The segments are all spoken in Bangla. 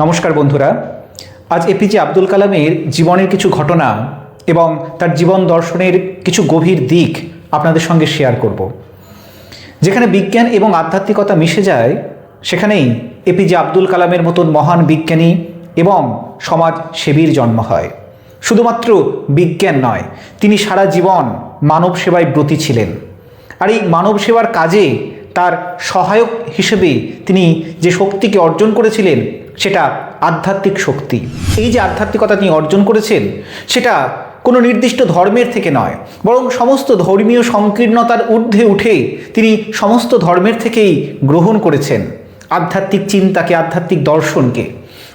নমস্কার বন্ধুরা। আজ এপিজে আব্দুল কালামের জীবনের কিছু ঘটনা এবং তার জীবন দর্শনের কিছু গভীর দিক আপনাদের সঙ্গে শেয়ার করব। যেখানে বিজ্ঞান এবং আধ্যাত্মিকতা মিশে যায়, সেখানেই এপিজে আব্দুল কালামের মতন মহান বিজ্ঞানী এবং সমাজ সেবীর জন্ম হয়। শুধুমাত্র বিজ্ঞান নয়, তিনি সারা জীবন মানব সেবায় ব্রতী ছিলেন। আর এই মানব সেবার কাজে তার সহায়ক হিসেবে তিনি যে শক্তিকে অর্জন করেছিলেন সেটা আধ্যাত্মিক শক্তি। এই যে আধ্যাত্মিকতা তিনি অর্জন করেছেন, সেটা কোনো নির্দিষ্ট ধর্মের থেকে নয়, বরং সমস্ত ধর্মীয় সংকীর্ণতার ঊর্ধ্বে উঠে তিনি সমস্ত ধর্মের থেকেই গ্রহণ করেছেন আধ্যাত্মিক চিন্তাকে, আধ্যাত্মিক দর্শনকে।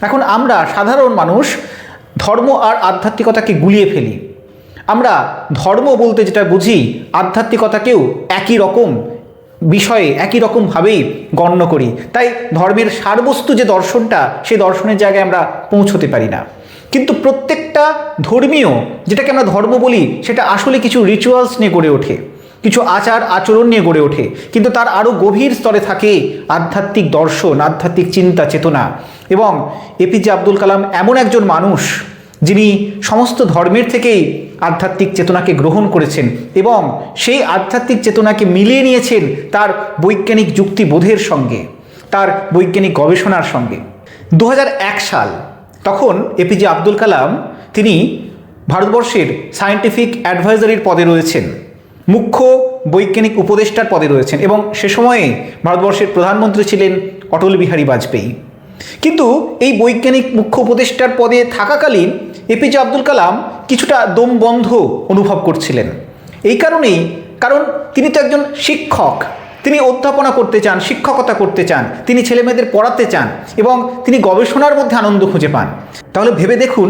এখন আমরা সাধারণ মানুষ, ধর্ম আর আধ্যাত্মিকতাকে গুলিয়ে ফেলি। আমরা ধর্ম বলতে যেটা বুঝি, আধ্যাত্মিকতাকেও একই রকম বিষয়ে একই রকমভাবেই গণ্য করি। তাই ধর্মের সারবস্তু যে দর্শনটা, সেই দর্শনের জায়গায় আমরা পৌঁছতে পারি না। কিন্তু প্রত্যেকটা ধর্মীয়, যেটাকে আমরা ধর্ম বলি, সেটা আসলে কিছু রিচুয়ালস নিয়ে গড়ে ওঠে, কিছু আচার আচরণ নিয়ে গড়ে ওঠে। কিন্তু তার আরও গভীর স্তরে থাকে আধ্যাত্মিক দর্শন, আধ্যাত্মিক চিন্তা, চেতনা। এবং এপিজে আব্দুল কালাম এমন একজন মানুষ, যিনি সমস্ত ধর্মের থেকেই আধ্যাত্মিক চেতনাকে গ্রহণ করেছেন এবং সেই আধ্যাত্মিক চেতনাকে মিলিয়ে নিয়েছেন তার বৈজ্ঞানিক যুক্তিবোধের সঙ্গে, তার বৈজ্ঞানিক গবেষণার সঙ্গে। দু হাজার এক সাল তখন এপিজে আব্দুল কালাম তিনি ভারতবর্ষের সায়েন্টিফিক অ্যাডভাইজারির পদে রয়েছেন, মুখ্য বৈজ্ঞানিক উপদেষ্টার পদে রয়েছেন এবং সে সময়ে ভারতবর্ষের প্রধানমন্ত্রী ছিলেন অটল বিহারী বাজপেয়ী। কিন্তু এই বৈজ্ঞানিক মুখ্য উপদেষ্টার পদে থাকাকালীন এপিজে আব্দুল কালাম কিছুটা দম বন্ধ অনুভব করছিলেন। এই কারণেই, কারণ তিনি তো একজন শিক্ষক, তিনি অধ্যাপনা করতে চান, শিক্ষকতা করতে চান, তিনি ছেলেমেয়েদের পড়াতে চান এবং তিনি গবেষণার মধ্যে আনন্দ খুঁজে পান। তাহলে ভেবে দেখুন,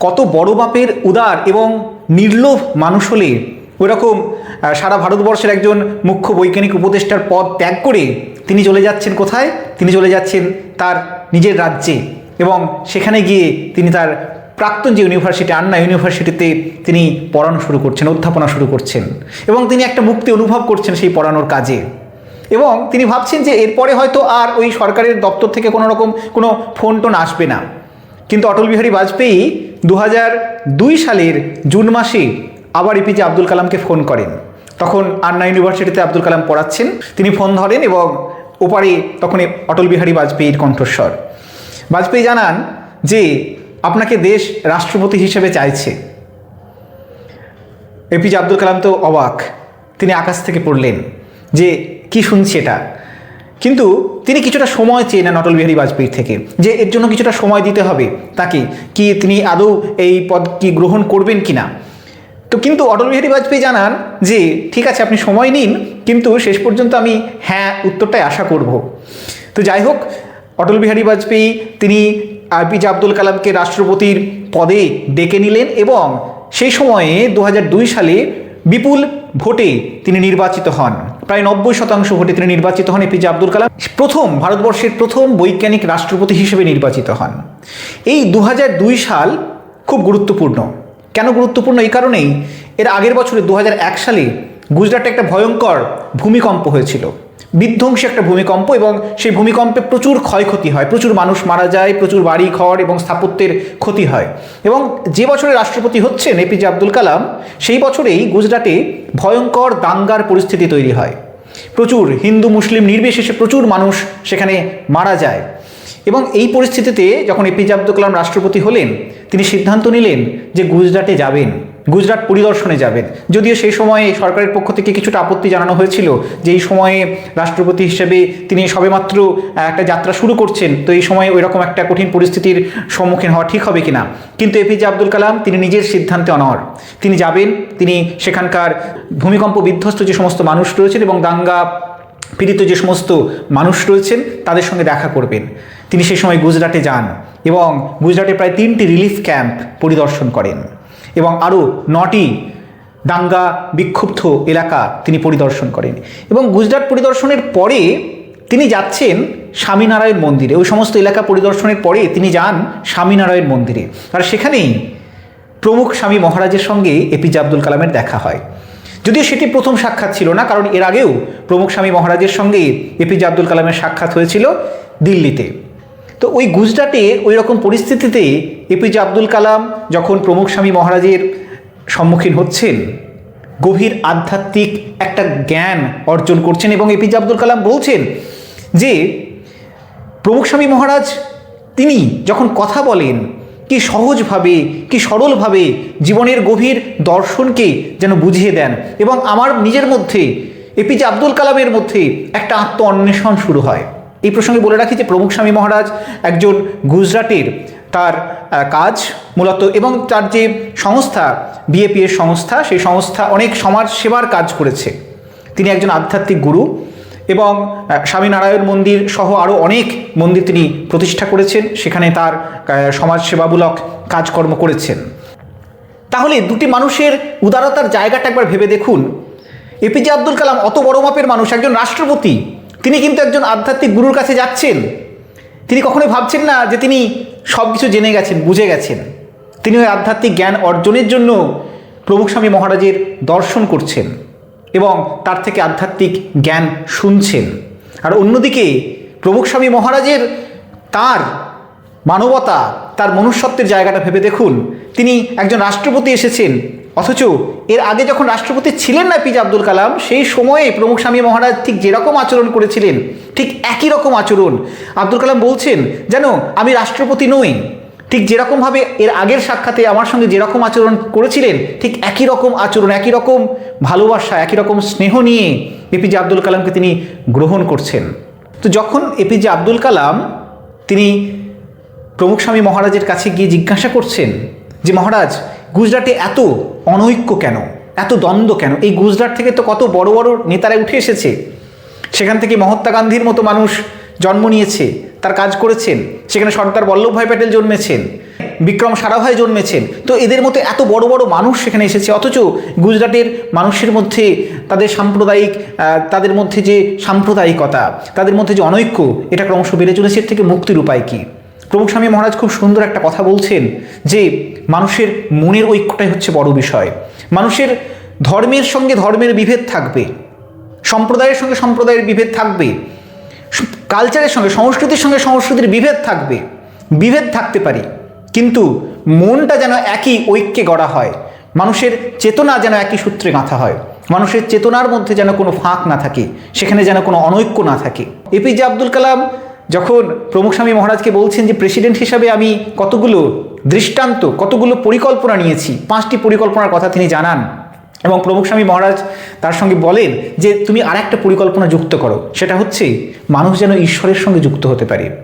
কত বড় মাপের উদার এবং নির্লোভ মানুষ হলে ওইরকম সারা ভারতবর্ষের একজন মুখ্য বৈজ্ঞানিক উপদেষ্টার পদ ত্যাগ করে তিনি চলে যাচ্ছেন কোথায়? তিনি চলে যাচ্ছেন তার নিজের রাজ্যে এবং সেখানে গিয়ে তিনি তার প্রাক্তন যে ইউনিভার্সিটি আন্না ইউনিভার্সিটিতে তিনি পড়ানো শুরু করছেন, অধ্যাপনা শুরু করছেন এবং তিনি একটা মুক্তি অনুভব করছেন সেই পড়ানোর কাজে। এবং তিনি ভাবছেন যে এরপরে হয়তো আর ওই সরকারের দপ্তর থেকে কোনো রকম কোনো ফোন টোন আসবে না। কিন্তু অটল বিহারী বাজপেয়ী দু সালের জুন মাসে আবার এপিজে আব্দুল কালামকে ফোন করেন। তখন আন্না ইউনিভার্সিটিতে আব্দুল কালাম পড়াচ্ছেন। তিনি ফোন ধরেন এবং ওপারে তখন অটল বিহারী বাজপেয়ীর কণ্ঠস্বর। বাজপেয়ী জানান যে, আপনাকে দেশ রাষ্ট্রপতি হিসেবে চাইছে। এপিজে আব্দুল কালাম তো অবাক। তিনি আকাশ থেকে পড়লেন যে, কি শুনছি এটা? কিন্তু তিনি কিছুটা সময় চেয়ে নেন অটল বিহারী বাজপেয়ীর থেকে যে, এর জন্য কিছুটা সময় দিতে হবে। তাকে কি তিনি আদৌ এই পদ কি গ্রহণ করবেন কি না তো কিন্তু অটল বিহারী বাজপেয়ী জানান যে ঠিক আছে, আপনি সময় নিন, কিন্তু শেষ পর্যন্ত আমি হ্যাঁ উত্তরটাই আশা করব। তো যাই হোক, অটল বিহারী বাজপেয়ী, তিনি আপিজে আব্দুল কালামকে রাষ্ট্রপতির পদে ডেকে নিলেন এবং সেই সময়ে দু হাজার দুই সালে বিপুল ভোটে তিনি নির্বাচিত হন। প্রায় নব্বই শতাংশ ভোটে তিনি নির্বাচিত হন এপিজে আব্দুল কালাম। প্রথম, ভারতবর্ষের প্রথম বৈজ্ঞানিক রাষ্ট্রপতি হিসেবে নির্বাচিত হন। এই দু হাজার দুই সাল খুব গুরুত্বপূর্ণ। কেন গুরুত্বপূর্ণ? এই কারণেই এর আগের বছরে দু হাজার এক সালে গুজরাটে একটা ভয়ঙ্কর ভূমিকম্প হয়েছিল। বিধ্বংসী একটা ভূমিকম্প এবং সেই ভূমিকম্পে প্রচুর ক্ষয়ক্ষতি হয়। প্রচুর মানুষ মারা যায়, প্রচুর বাড়ি ঘর এবং স্থাপত্যের ক্ষতি হয়। এবং যে বছরে রাষ্ট্রপতি হচ্ছেন এপিজে আব্দুল কালাম, সেই বছরেই গুজরাটে ভয়ঙ্কর দাঙ্গার পরিস্থিতি তৈরি হয়। প্রচুর হিন্দু, মুসলিম নির্বিশেষে প্রচুর মানুষ সেখানে মারা যায়। এবং এই পরিস্থিতিতে যখন এপিজে আব্দুল কালাম রাষ্ট্রপতি হলেন, তিনি সিদ্ধান্ত নিলেন যে গুজরাটে যাবেন, গুজরাট পরিদর্শনে যাবেন। যদিও সেই সময়ে সরকারের পক্ষ থেকে কিছুটা আপত্তি জানানো হয়েছিল যে এই সময়ে রাষ্ট্রপতি হিসেবে তিনি সবেমাত্র একটা যাত্রা শুরু করছেন, তো এই সময়ে ওই রকম একটা কঠিন পরিস্থিতির সম্মুখীন হওয়া ঠিক হবে কিনা। কিন্তু এপিজে আব্দুল কালাম তিনি নিজের সিদ্ধান্তে অনর তিনি যাবেন, তিনি সেখানকার ভূমিকম্প বিধ্বস্ত যে সমস্ত মানুষ রয়েছেন এবং দাঙ্গা পীড়িত যে সমস্ত মানুষ রয়েছেন, তাদের সঙ্গে দেখা করবেন। তিনি সেই সময় গুজরাটে যান এবং গুজরাটে প্রায় তিনটি রিলিফ ক্যাম্প পরিদর্শন করেন এবং আরও নটি দাঙ্গা বিক্ষুব্ধ এলাকা তিনি পরিদর্শন করেন এবং গুজরাট পরিদর্শনের পরে তিনি যাচ্ছেন স্বামীনারায়ণ মন্দিরে। ওই সমস্ত এলাকা পরিদর্শনের পরে তিনি যান স্বামীনারায়ণ মন্দিরে। আর সেখানেই প্রমুখ স্বামী মহারাজের সঙ্গে এপিজে আব্দুল কালামের দেখা হয়। যদিও সেটি প্রথম সাক্ষাৎ ছিল না, কারণ এর আগেও প্রমুখ স্বামী মহারাজের সঙ্গে এপিজে আব্দুল কালামের সাক্ষাৎ হয়েছিল দিল্লিতে। তো ওই গুজরাটে ওই রকম পরিস্থিতিতে এপিজে আব্দুল কালাম যখন প্রমুখ স্বামী মহারাজের সম্মুখীন হচ্ছেন, গভীর আধ্যাত্মিক একটা জ্ঞান অর্জন করছেন এবং এপিজে আব্দুল কালাম বলছেন যে, প্রমুখ স্বামী মহারাজ তিনি যখন কথা বলেন, কি সহজভাবে, কি সরলভাবে জীবনের গভীর দর্শনকে যেন বুঝিয়ে দেন এবং আমার নিজের মধ্যে এপিজে আব্দুল কালামের মধ্যে একটা আত্ম অন্বেষণ শুরু হয়। এই প্রসঙ্গে বলে রাখি যে প্রমুখ স্বামী মহারাজ একজন গুজরাটের তার কাজ মূলত এবং তার যে সংস্থা বিএপি এর সংস্থা, সেই সংস্থা অনেক সমাজ সেবার কাজ করেছে। তিনি একজন আধ্যাত্মিক গুরু এবং স্বামীনারায়ণ মন্দির সহ আরও অনেক মন্দির তিনি প্রতিষ্ঠা করেছেন, সেখানে তার সমাজসেবামূলক কাজকর্ম করেছেন। তাহলে দুটি মানুষের উদারতার জায়গাটা একবার ভেবে দেখুন। এপিজে আব্দুল কালাম অত বড় মাপের মানুষ, একজন রাষ্ট্রপতি তিনি কিন্তু একজন আধ্যাত্মিক গুরুর কাছে যাচ্ছেন। তিনি কখনোই ভাবছেন না যে তিনি সব কিছু জেনে গেছেন, বুঝে গেছেন। তিনি ওই আধ্যাত্মিক জ্ঞান অর্জনের জন্য প্রমুখ স্বামী মহারাজের দর্শন করছেন এবং তার থেকে আধ্যাত্মিক জ্ঞান শুনছেন। আর অন্যদিকে প্রমুখ স্বামী মহারাজের তার মানবতা, তার মনুষ্যত্বের জায়গাটা ভেবে দেখুন। তিনি একজন রাষ্ট্রপতি এসেছেন অথচ এর আগে যখন রাষ্ট্রপতি ছিলেন না পিজে আব্দুল কালাম, সেই সময়ে প্রমুখ স্বামী মহারাজ ঠিক যেরকম আচরণ করেছিলেন, ঠিক একই রকম আচরণ। আব্দুল কালাম বলছেন যেন আমি রাষ্ট্রপতি নই। ঠিক যেরকমভাবে এর আগের সাক্ষাতে আমার সঙ্গে যেরকম আচরণ করেছিলেন, ঠিক একই রকম আচরণ, একই রকম ভালোবাসা, একই রকম স্নেহ নিয়ে এপিজে আব্দুল কালামকে তিনি গ্রহণ করছেন। তো যখন এপিজে আব্দুল কালাম তিনি প্রমুখ স্বামী মহারাজের কাছে গিয়ে জিজ্ঞাসা করছেন যে, মহারাজ গুজরাটে এত অনৈক্য কেন? এত দ্বন্দ্ব কেন? এই গুজরাট থেকে তো কত বড় বড় নেতারা উঠে এসেছে। সেখান থেকে মহাত্মা গান্ধীর মতো মানুষ জন্ম নিয়েছে, তার কাজ করেছেন। সেখানে সর্দার বল্লভভাই প্যাটেল জন্মেছেন, বিক্রম সারাভাই জন্মেছেন। তো এদের মতো এত বড় বড় মানুষ সেখানে এসেছে, অথচ গুজরাটের মানুষের মধ্যে তাদের সাম্প্রদায়িক তাদের মধ্যে যে সাম্প্রদায়িকতা, তাদের মধ্যে যে অনৈক্য, এটা ক্রমশ বেড়ে চলেছে। এর থেকে মুক্তির উপায় কী? প্রমুখ স্বামী মহারাজ খুব সুন্দর একটা কথা বলছেন যে মানুষের মনের ঐক্যটাই হচ্ছে বড় বিষয়। মানুষের ধর্মের সঙ্গে ধর্মের বিভেদ থাকবে, সম্প্রদায়ের সঙ্গে সম্প্রদায়ের বিভেদ থাকবে, কালচারের সঙ্গে, সংস্কৃতির সঙ্গে সংস্কৃতির বিভেদ থাকবে, বিভেদ থাকতে পারি। কিন্তু মনটা যেন একই ঐক্যে গড়া হয়, মানুষের চেতনা যেন একই সূত্রে গাঁথা হয়, মানুষের চেতনার মধ্যে যেন কোনো ফাঁক না থাকে, সেখানে যেন কোনো অনৈক্য না থাকে। এপিজে আব্দুল কালাম যখন প্রমুখ স্বামী মহারাজকে বলছেন যে প্রেসিডেন্ট হিসাবে আমি কতগুলো দৃষ্টান্ত, কতগুলো পরিকল্পনা নিয়েছি, পাঁচটি পরিকল্পনার কথা তিনি জানান এবং প্রমুখ স্বামী মহারাজ তার সঙ্গে বলেন যে তুমি আর একটা পরিকল্পনা যুক্ত করো, সেটা হচ্ছে মানুষ যেন ঈশ্বরের সঙ্গে যুক্ত হতে পারে।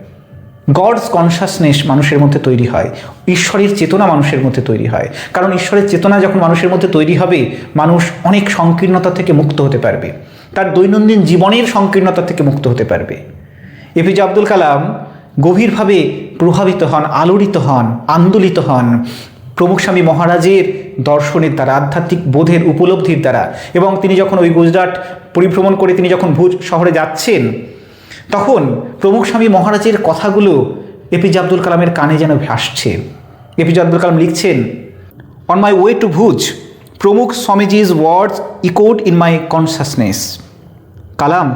গডস কনসাসনেস মানুষের মধ্যে তৈরি হয়, ঈশ্বরের চেতনা মানুষের মধ্যে তৈরি হয়। কারণ ঈশ্বরের চেতনা যখন মানুষের মধ্যে তৈরি হবে, মানুষ অনেক সংকীর্ণতা থেকে মুক্ত হতে পারবে। তার দৈনন্দিন জীবনের সংকীর্ণতা থেকে মুক্ত হতে পারবে। এপিজে আব্দুল কালাম গভীরভাবে প্রভাবিত হন, আলোড়িত হন, আন্দোলিত হন। প্রমুখ স্বামী মহারাজের দর্শনের দ্বারা আধ্যাত্মিক বোধের উপলব্ধির দ্বারা এবং তিনি যখন ওই গুজরাট পরিভ্রমণ করে তিনি যখন ভুজ শহরে যাচ্ছেন, তখন প্রমুখ স্বামী মহারাজের কথাগুলো এপিজে আব্দুল কালামের কানে যেন ভাসছে। এপিজে আব্দুল কালাম লিখছেন on my way to Bhuj, প্রমুখ স্বামীজি's words echoed in my consciousness Kalam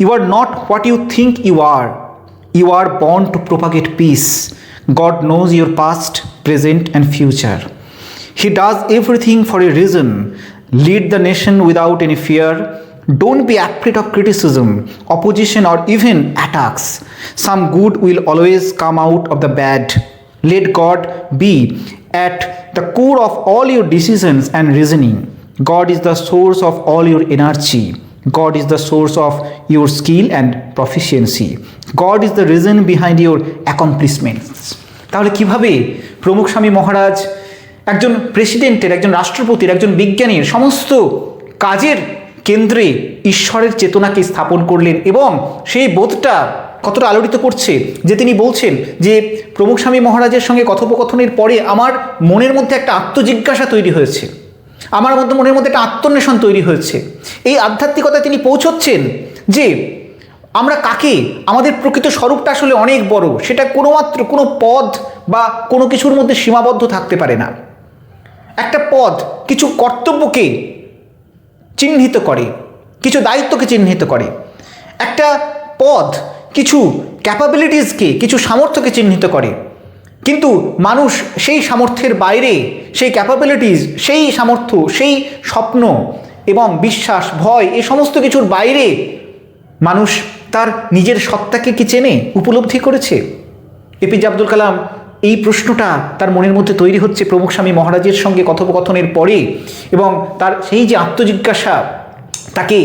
You are not what you think you are. You are born to propagate peace. God knows your past, present, and future. He does everything for a reason. Lead the nation without any fear. Don't be afraid of criticism, opposition, or even attacks. Some good will always come out of the bad. Let God be at the core of all your decisions and reasoning. God is the source of all your energy. God is the source of your skill and proficiency. God is the reason behind your accomplishments. তাহলে কীভাবে প্রমুখ স্বামী মহারাজ, একজন প্রেসিডেন্টের একজন রাষ্ট্রপতির, একজন বিজ্ঞানীর সমস্ত কাজের কেন্দ্রে ঈশ্বরের চেতনাকে স্থাপন করলেন এবং সেই বোধটা কতটা আলোড়িত করছে যে তিনি বলছেন যে প্রমুখ স্বামী মহারাজের সঙ্গে কথোপকথনের পরে আমার মনের মধ্যে একটা আত্মজিজ্ঞাসা তৈরি হয়েছে আমার মধ্যে মনের মধ্যে একটা আত্মন্বেষণ তৈরি হয়েছে। এই আধ্যাত্মিকতায় তিনি পৌঁছচ্ছেন যে আমরা কাকে, আমাদের প্রকৃত স্বরূপটা আসলে অনেক বড়, সেটা কোনোমাত্র কোনো পদ বা কোনো কিছুর মধ্যে সীমাবদ্ধ থাকতে পারে না। একটা পদ কিছু কর্তব্যকে চিহ্নিত করে, কিছু দায়িত্বকে চিহ্নিত করে। একটা পদ কিছু ক্যাপাবিলিটিসকে কিছু সামর্থ্যকে চিহ্নিত করে। কিন্তু মানুষ সেই সামর্থ্যের বাইরে, সেই ক্যাপাবিলিটিস সেই সামর্থ্য, সেই স্বপ্ন এবং বিশ্বাস, ভয়, এ সমস্ত কিছুর বাইরে মানুষ তার নিজের সত্তাকে কি চেনে, উপলব্ধি করেছে? এপিজে আব্দুল কালাম এই প্রশ্নটা তার মনের মধ্যে তৈরি হচ্ছে প্রমুখ স্বামী মহারাজের সঙ্গে কথোপকথনের পরে এবং তার সেই যে আত্মজিজ্ঞাসা, তাকে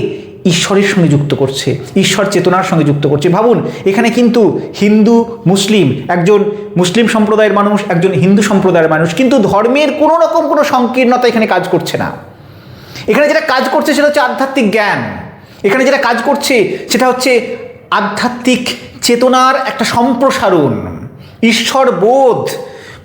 ঈশ্বরের সঙ্গে যুক্ত করছে, ঈশ্বর চেতনার সঙ্গে যুক্ত করছে। ভাবুন, এখানে কিন্তু হিন্দু, মুসলিম, একজন মুসলিম সম্প্রদায়ের মানুষ, একজন হিন্দু সম্প্রদায়ের মানুষ, কিন্তু ধর্মের কোনো রকম কোনো সংকীর্ণতা এখানে কাজ করছে না। এখানে যেটা কাজ করছে সেটা হচ্ছে আধ্যাত্মিক জ্ঞান। এখানে যেটা কাজ করছে সেটা হচ্ছে আধ্যাত্মিক চেতনার একটা সম্প্রসারণ, ঈশ্বর বোধ।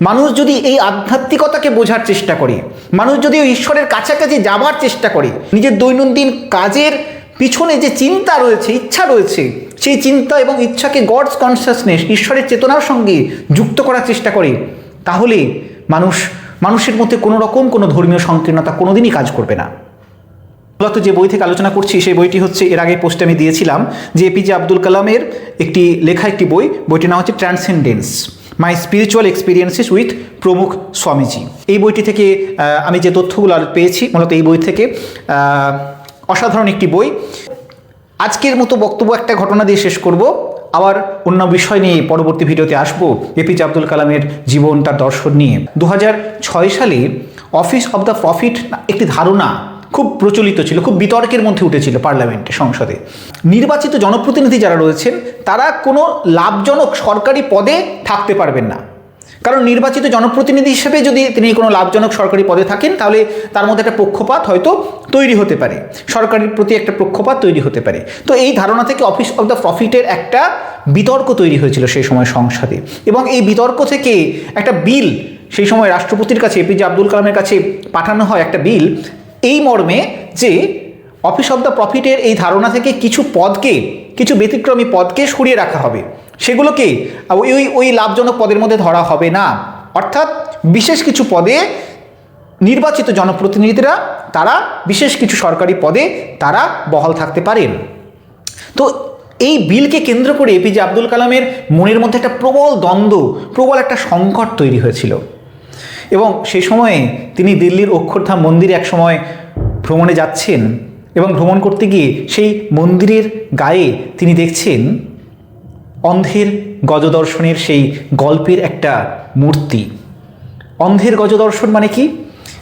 মানুষ যদি এই আধ্যাত্মিকতাকে বোঝার চেষ্টা করে, মানুষ যদি ঈশ্বরের কাছাকাছি যাবার চেষ্টা করে, নিজের দৈনন্দিন কাজের পিছনে যে চিন্তা রয়েছে, ইচ্ছা রয়েছে, সেই চিন্তা এবং ইচ্ছাকে গডস কনসিয়াসনেস ঈশ্বরের চেতনার সঙ্গে যুক্ত করার চেষ্টা করে, তাহলে মানুষ, মানুষের মধ্যে কোনো রকম কোনো ধর্মীয় সংকীর্ণতা কোনোদিনই কাজ করবে না। মূলত যে বই থেকে আলোচনা করছি, সেই বইটি হচ্ছে, এর আগে পোস্টে আমি দিয়েছিলাম, যে এপিজে আব্দুল কালামের একটি লেখা একটি বই, বইটির নাম হচ্ছে transcendence my spiritual experiences with Pramukh Swamiji এই বইটি থেকে আমি যে তথ্যগুলো পেয়েছি, মূলত এই বই থেকে অসাধারণ একটি বই। আজকের মতো বক্তব্য একটা ঘটনা দিয়ে শেষ করব। আবার অন্য বিষয় নিয়ে পরবর্তী ভিডিওতে আসব এপিজে আব্দুল কালামের জীবন তার দর্শন নিয়ে। দু ছয় সালে অফিস অব দ্য প্রফিট একটি ধারণা খুব প্রচলিত ছিল, খুব বিতর্কের মধ্যে উঠেছিল পার্লামেন্টে, সংসদে। নির্বাচিত জনপ্রতিনিধি যারা রয়েছেন, তারা কোনো লাভজনক সরকারি পদে থাকতে পারবেন না। কারণ নির্বাচিত জনপ্রতিনিধি হিসেবে যদি তিনি কোনো লাভজনক সরকারি পদে থাকেন, তাহলে তার মধ্যে একটা পক্ষপাত হয়তো তৈরি হতে পারে। সরকারের প্রতি একটা পক্ষপাত তৈরি হতে পারে। তো এই ধারণা থেকে অফিস অফ দ্য প্রফিটের একটা বিতর্ক তৈরি হয়েছিল সেই সময় সংসদে। এবং এই বিতর্ক থেকে একটা বিল সেই সময় রাষ্ট্রপতির কাছে এপিজে আব্দুল কালামের কাছে পাঠানো হয় একটা বিল এই মর্মে যে অফিস অফ দ্য প্রফিটের এই ধারণা থেকে কিছু পদকে, কিছু ব্যতিক্রমী পদকে সরিয়ে রাখা হবে। সেগুলোকে ওই ওই ওই লাভজনক পদের মধ্যে ধরা হবে না। অর্থাৎ বিশেষ কিছু পদে নির্বাচিত জনপ্রতিনিধিরা, তারা বিশেষ কিছু সরকারি পদে তারা বহাল থাকতে পারেন। তো এই বিলকে কেন্দ্র করে এপিজে আব্দুল কালামের মনের মধ্যে একটা প্রবল দ্বন্দ্ব, প্রবল একটা সংকট তৈরি হয়েছিল। এবং সেই সময়ে তিনি দিল্লির অক্ষরধাম মন্দিরে এক সময় ভ্রমণে যাচ্ছেন এবং ভ্রমণ করতে গিয়ে সেই মন্দিরের গায়ে তিনি দেখছেন অন্ধের গজদর্শনের সেই গল্পের একটা মূর্তি। অন্ধের গজদর্শন মানে কি?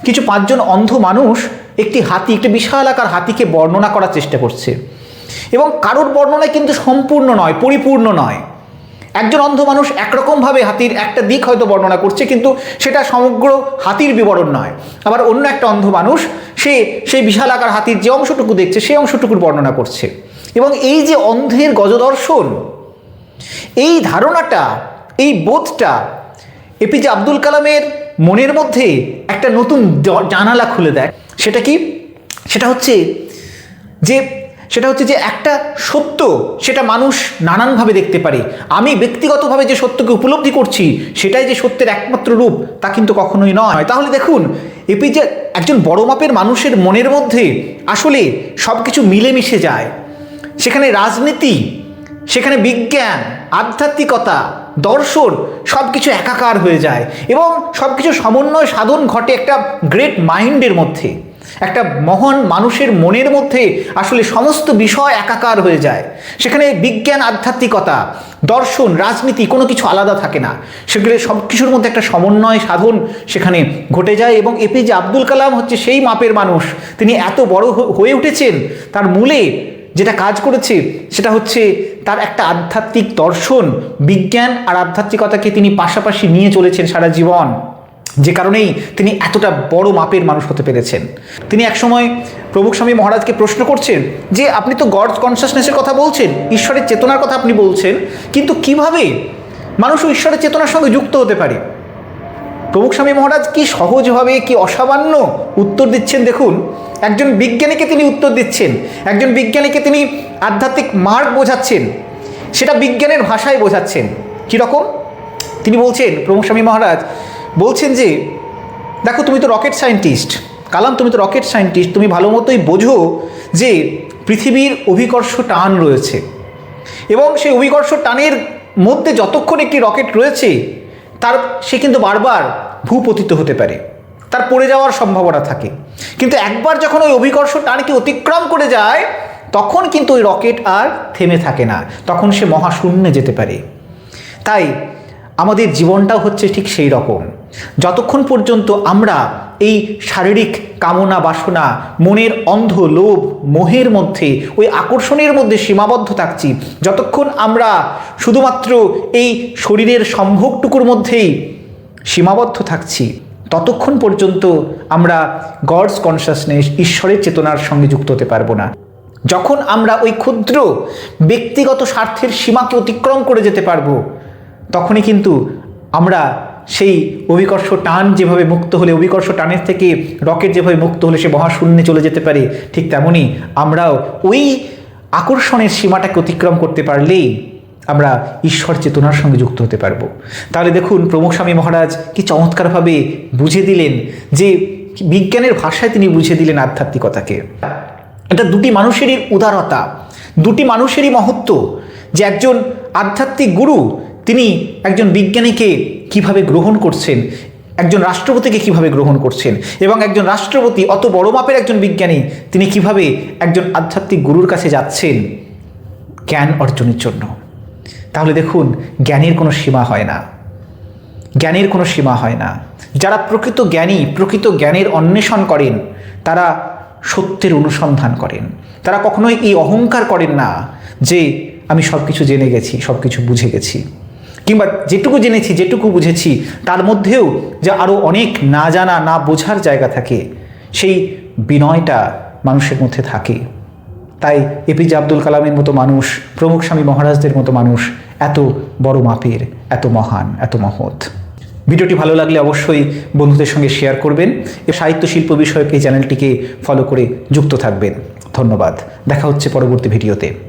কিছু পাঁচজন অন্ধ মানুষ একটি হাতি, একটি বিশাল আকার হাতিকে বর্ণনা করার চেষ্টা করছে। এবং কারোর বর্ণনায় কিন্তু সম্পূর্ণ নয়, পরিপূর্ণ নয়। একজন অন্ধ মানুষ একরকমভাবে হাতির একটা দিক হয়তো বর্ণনা করছে, কিন্তু সেটা সমগ্র হাতির বিবরণ নয়। আবার অন্য একটা অন্ধ মানুষ, সে সেই বিশাল আকার হাতির যে অংশটুকু দেখছে সেই অংশটুকুর বর্ণনা করছে। এবং এই যে অন্ধের গজদর্শন এই ধারণাটা, এই বোধটা এপিজে আব্দুল কালামের মনের মধ্যে একটা নতুন জানালা খুলে দেয়। সেটা কি? সেটা হচ্ছে যে, সেটা হচ্ছে যে একটা সত্য সেটা মানুষ নানানভাবে দেখতে পারে। আমি ব্যক্তিগতভাবে যে সত্যকে উপলব্ধি করছি, সেটাই যে সত্যের একমাত্র রূপ, তা কিন্তু কখনোই নয়। তাহলে দেখুন এপিজে একজন বড় মাপের মানুষের মনের মধ্যে আসলে সব কিছু মিলেমিশে যায়। সেখানে রাজনীতি সেখানে বিজ্ঞান, আধ্যাত্মিকতা, দর্শন সব কিছু একাকার হয়ে যায় এবং সব কিছু সমন্বয় সাধন ঘটে একটা গ্রেট মাইন্ডের মধ্যে। একটা মহান মানুষের মনের মধ্যে আসলে সমস্ত বিষয় একাকার হয়ে যায়। সেখানে বিজ্ঞান, আধ্যাত্মিকতা, দর্শন, রাজনীতি কোনো কিছু আলাদা থাকে না। সেগুলো সব কিছুর মধ্যে একটা সমন্বয় সাধন সেখানে ঘটে যায় এবং এপিজে আব্দুল কালাম হচ্ছে সেই মাপের মানুষ। তিনি এত বড় হয়ে উঠেছেন, তার মূলে যেটা কাজ করেছে, সেটা হচ্ছে তার একটা আধ্যাত্মিক দর্শন, বিজ্ঞান আর আধ্যাত্মিকতাকে তিনি পাশাপাশি নিয়ে চলেছেন সারা জীবন। যে কারণেই তিনি এতটা বড় মাপের মানুষ হতে পেরেছেন। তিনি একসময় প্রভুক স্বামী মহারাজকে প্রশ্ন করছেন যে, আপনি তো গড কনসিয়াসনেসের কথা বলছেন, ঈশ্বরের চেতনার কথা আপনি বলছেন, কিন্তু কীভাবে মানুষ ঈশ্বরের চেতনার সঙ্গে যুক্ত হতে পারে? প্রমুখ স্বামী মহারাজ কি সহজভাবে, কি অসামান্য উত্তর দিচ্ছেন দেখুন একজন বিজ্ঞানীকে তিনি উত্তর দিচ্ছেন, একজন বিজ্ঞানীকে তিনি আধ্যাত্মিক মার্গ বোঝাচ্ছেন, সেটা বিজ্ঞানের ভাষায় বোঝাচ্ছেন। কীরকম তিনি বলছেন, প্রমুখ স্বামী মহারাজ, বলছেন যে, দেখো তুমি তো রকেট সায়েন্টিস্ট, কালাম তুমি তো রকেট সায়েন্টিস্ট, তুমি ভালো মতোই বোঝো যে পৃথিবীর অভিকর্ষ টান রয়েছে। এবং সেই অভিকর্ষ টানের মধ্যে যতক্ষণ একটি রকেট রয়েছে, তার, সে কিন্তু বারবার ভূপতিত হতে পারে। তার পড়ে যাওয়ার সম্ভাবনা থাকে। কিন্তু একবার যখন ওই অভিকর্ষ টানকে অতিক্রম করে যায়, তখন কিন্তু ওই রকেট আর থেমে থাকে না। তখন সে মহাশূন্যে যেতে পারে। তাই আমাদের জীবনটাও হচ্ছে ঠিক সেই রকম। যতক্ষণ পর্যন্ত আমরা এই শারীরিক কামনা বাসনা, মনের অন্ধ লোভ, মোহের মধ্যে, ওই আকর্ষণের মধ্যে সীমাবদ্ধ থাকছি, যতক্ষণ আমরা শুধুমাত্র এই শরীরের সম্ভোগটুকুর মধ্যেই সীমাবদ্ধ থাকছি ততক্ষণ পর্যন্ত আমরা গডস কনসাসনেস ঈশ্বরের চেতনার সঙ্গে যুক্ত হতে পারব না। যখন আমরা ওই ক্ষুদ্র ব্যক্তিগত স্বার্থের সীমাকে অতিক্রম করে যেতে পারব, তখনই কিন্তু আমরা সেই অভিকর্ষ টান যেভাবে মুক্ত হলে, অভিকর্ষ টানের থেকে রকেট যেভাবে মুক্ত হলে, সে মহাশূন্যে চলে যেতে পারে, ঠিক তেমনই আমরাও ওই আকর্ষণের সীমাটাকে অতিক্রম করতে পারলেই আমরা ঈশ্বর চেতনার সঙ্গে যুক্ত হতে পারব। তাহলে দেখুন, প্রমুখ স্বামী মহারাজ কি চমৎকারভাবে বুঝে দিলেন যে বিজ্ঞানের ভাষায় তিনি বুঝে দিলেন আধ্যাত্মিকতাকে। এটা দুটি মানুষেরই উদারতা, দুটি মানুষেরই মহত্ব যে একজন আধ্যাত্মিক গুরু, তিনি একজন বিজ্ঞানীকে কীভাবে গ্রহণ করছেন, একজন রাষ্ট্রপতিকে কীভাবে গ্রহণ করছেন এবং একজন রাষ্ট্রপতি অত বড় মাপের একজন বিজ্ঞানী, তিনি কীভাবে একজন আধ্যাত্মিক গুরুর কাছে যাচ্ছেন জ্ঞান অর্জনের জন্য। তাহলে দেখুন, জ্ঞানের কোনো সীমা হয় না। জ্ঞানের কোনো সীমা হয় না। যারা প্রকৃত জ্ঞানী, প্রকৃত জ্ঞানের অন্বেষণ করেন, তারা সত্যের অনুসন্ধান করেন। তারা কখনোই এই অহংকার করেন না যে, আমি সব কিছু জেনে গেছি সব কিছু বুঝে গেছি। কিংবা যেটুকু জেনেছি, যেটুকু বুঝেছি, তার মধ্যেও যে আরও অনেক না জানা, না বোঝার জায়গা থাকে, সেই বিনয়টা মানুষের মধ্যে থাকে। তাই এপিজে আব্দুল কালামের মতো মানুষ, প্রমুখ স্বামী মহারাজদের মতো মানুষ এত বড় মাপের, এত মহান, এত মহৎ। ভিডিওটি ভালো লাগলে অবশ্যই বন্ধুদের সঙ্গে শেয়ার করবেন এ সাহিত্য শিল্প বিষয়ক এই চ্যানেলটিকে ফলো করে যুক্ত থাকবেন। ধন্যবাদ। দেখা হচ্ছে পরবর্তী ভিডিওতে।